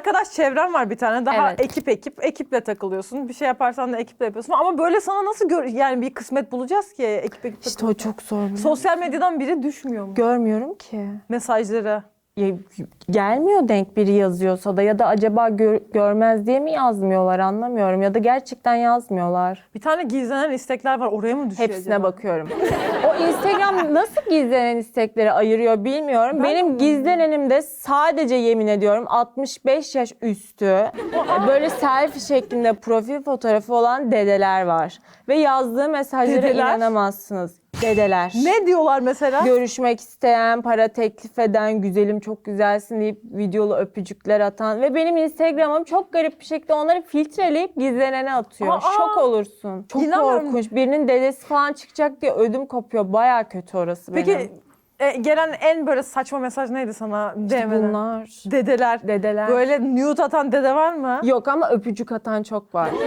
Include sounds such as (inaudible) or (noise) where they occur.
arkadaş çevren var bir tane. Daha Evet. ekip ekip ekiple takılıyorsun. Bir şey yaparsan da ekiple yapıyorsun. Ama böyle sana nasıl gör yani bir kısmet bulacağız ki ekip ekip İşte o çok zor. biliyor musun? Sosyal medyadan biri düşmüyor mu? Görmüyorum ki. Mesajları. Gelmiyor denk biri yazıyorsa da ya da acaba gör- görmez diye mi yazmıyorlar anlamıyorum ya da gerçekten yazmıyorlar. Bir tane gizlenen istekler var. Oraya mı düşüyor Hepsine acaba? bakıyorum. o Instagram nasıl gizlenen istekleri ayırıyor bilmiyorum. Ben Benim gizlenenimde sadece yemin ediyorum 65 yaş üstü böyle selfie şeklinde profil fotoğrafı olan dedeler var. Ve yazdığı mesajlara Dedeler? inanamazsınız. Dedeler. Ne diyorlar mesela? Görüşmek isteyen, para teklif eden, güzelim çok güzelsin deyip videolu öpücükler atan ve benim Instagram'ım çok garip bir şekilde onları filtreleyip gizlenene atıyor. Aa! Şok olursun. Çok İnanmıyorum. korkunç. Birinin dedesi falan çıkacak diye ödüm kopuyor. Baya kötü orası Peki benim. e, gelen en böyle saçma mesaj neydi sana? İşte DM'den? bunlar. Dedeler. Dedeler. Böyle nude atan dede var mı? Yok ama öpücük atan çok var. (laughs)